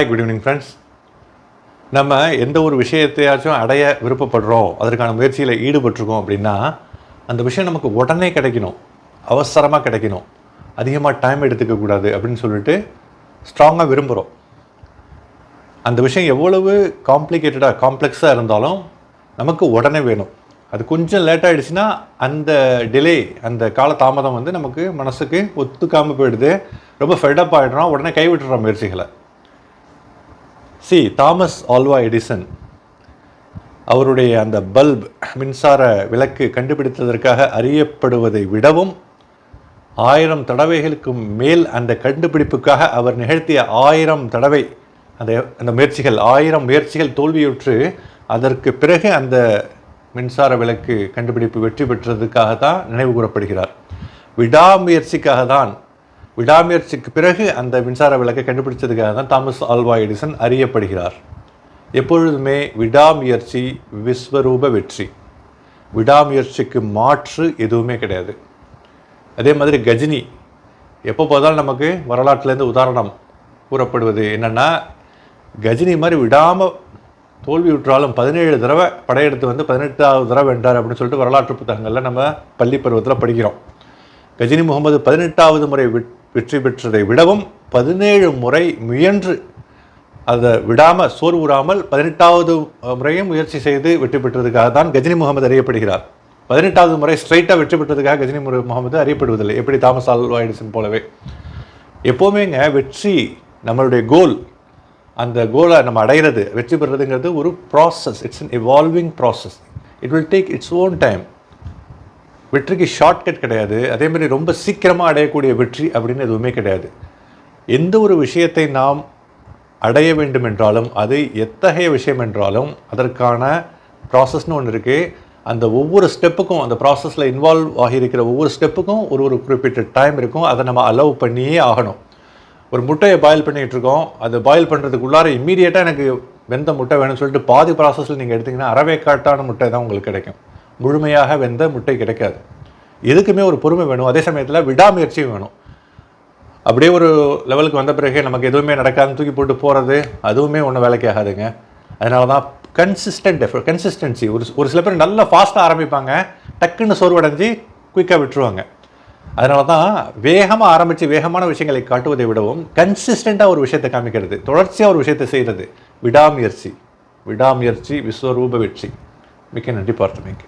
Hi good evening friends நம்ம எந்த ஒரு விஷயத்தையாச்சும் அடைய விருப்பப்படுறோம் அதற்கான முயற்சியில் ஈடுபட்டிருக்கோம் அப்படின்னா அந்த விஷயம் நமக்கு உடனே கிடைக்கணும். அவசரமாக கிடைக்கணும். அதிகமாக டைம் எடுத்துக்கக்கூடாது அப்படின்னு சொல்லிட்டு ஸ்ட்ராங்காக விரும்புகிறோம் அந்த விஷயம் எவ்வளவு காம்ப்ளிகேட்டடாக காம்ப்ளெக்ஸாக இருந்தாலும் நமக்கு உடனே வேணும். அது கொஞ்சம் லேட் ஆகிடுச்சுன்னா அந்த டிலே அந்த கால தாமதம் வந்து நமக்கு மனசுக்கு ஒத்துக்காமல் போயிடுது. ரொம்ப ஃபெடப் ஆகிடுறோம் உடனே கைவிட்டுறோம் முயற்சிகளை. சி தாமஸ் ஆல்வா எடிசன் அவருடைய அந்த பல்ப் மின்சார விளக்கு கண்டுபிடித்ததற்காக அறியப்படுவதை விடவும் ஆயிரம் தடவைகளுக்கு மேல் அந்த கண்டுபிடிப்புக்காக அவர் நிகழ்த்திய ஆயிரம் தடவை அந்த அந்த முயற்சிகள் ஆயிரம் முயற்சிகள் தோல்வியுற்று அதற்கு பிறகு அந்த மின்சார விளக்கு கண்டுபிடிப்பு வெற்றி பெற்றதுக்காக தான் நினைவு கூறப்படுகிறார். விடாமுயற்சிக்காக தான் விடாமுயற்சிக்கு பிறகு அந்த மின்சார விளக்கை கண்டுபிடிச்சதுக்காக தான் தாமஸ் ஆல்வா எடிசன் அறியப்படுகிறார். எப்பொழுதுமே விடாமுயற்சி விஸ்வரூப வெற்றி. விடாமுயற்சிக்கு மாற்று எதுவுமே கிடையாது. அதே மாதிரி கஜினி எப்போ பார்த்தாலும் நமக்கு வரலாற்றுலேருந்து உதாரணம் கூறப்படுவது என்னென்னா கஜினி மாதிரி விடாமல் தோல்வி விட்டாலும் பதினேழு தடவை படையெடுத்து வந்து பதினெட்டாவது தடவை வென்றார் அப்படின்னு சொல்லிட்டு வரலாற்று புத்தகங்களில் நம்ம பள்ளி பருவத்தில் படிக்கிறோம். கஜினி முகமது பதினெட்டாவது முறை விட் வெற்றி பெற்றதை விடவும் பதினேழு முறை முயன்று அதை விடாமல் சோர்வுறாமல் பதினெட்டாவது முறையும் முயற்சி செய்து வெற்றி பெற்றதுக்காக தான் கஜினி முகமது அறியப்படுகிறார். பதினெட்டாவது முறை ஸ்ட்ரைட்டாக வெற்றி பெற்றதுக்காக கஜினி முகமது அறியப்படுவதில்லை. எப்படி தாமஸ் ஆல்வா எடிசன் போலவே. எப்போவுமேங்க வெற்றி நம்மளுடைய கோல் அந்த கோலை நம்ம அடைகிறது வெற்றி பெறுறதுங்கிறது ஒரு process it's an evolving process it will take its own time வெற்றிக்கு ஷார்ட்கட் கிடையாது. அதே மாதிரி ரொம்ப சீக்கிரமாக அடையக்கூடிய வெற்றி அப்படின்னு எதுவுமே கிடையாது. எந்த ஒரு விஷயத்தை நாம் அடைய வேண்டும் என்றாலும் அது எத்தகைய விஷயம் என்றாலும் அதற்கான ப்ராசஸ்னு ஒன்று இருக்குது அந்த ஒவ்வொரு ஸ்டெப்புக்கும் அந்த ப்ராசஸில் இன்வால்வ் ஆகியிருக்கிற ஒவ்வொரு ஸ்டெப்புக்கும் ஒரு ஒரு குறிப்பிட்ட டைம் இருக்கும். அதை நம்ம அலோவ் பண்ணியே ஆகணும். ஒரு முட்டையை பாயில் பண்ணிகிட்டு இருக்கோம். அது பாயில் பண்ணுறதுக்குள்ளார இம்மீடியட்டாக எனக்கு வெந்த முட்டை வேணும்னு சொல்லிட்டு பாதி ப்ராசஸில் நீங்கள் எடுத்திங்கன்னா அறவேக்காட்டான முட்டை தான் உங்களுக்கு கிடைக்கும். முழுமையாக வெந்த முட்டை கிடைக்காது. எதுக்குமே ஒரு பொறுமை வேணும். அதே சமயத்தில் விடாமுயற்சியும் வேணும். அப்படியே ஒரு லெவலுக்கு வந்த பிறகு நமக்கு எதுவுமே நடக்காதுன்னு தூக்கி போட்டு போகிறது அதுவுமே ஒன்றும் வேலைக்கு ஆகாதுங்க. அதனால தான் கன்சிஸ்டன்ட் எஃபர்ட் கன்சிஸ்டன்சி ஒரு ஒரு சில பேர் நல்லா ஃபாஸ்ட்டாக ஆரம்பிப்பாங்க டக்குன்னு சோர்வடைஞ்சு குயிக்காக விட்டுருவாங்க. அதனால தான் வேகமாக ஆரம்பித்து வேகமான விஷயங்களை காட்டுவதை விடவும் கன்சிஸ்டண்ட்டாக ஒரு விஷயத்தை காமிக்கிறது தொடர்ச்சியாக ஒரு விஷயத்தை செய்கிறது விடாமுயற்சி. விடாமுயற்சி விஸ்வரூப வெற்றி. மிக்க நன்றி பார்த்தமைக்கு.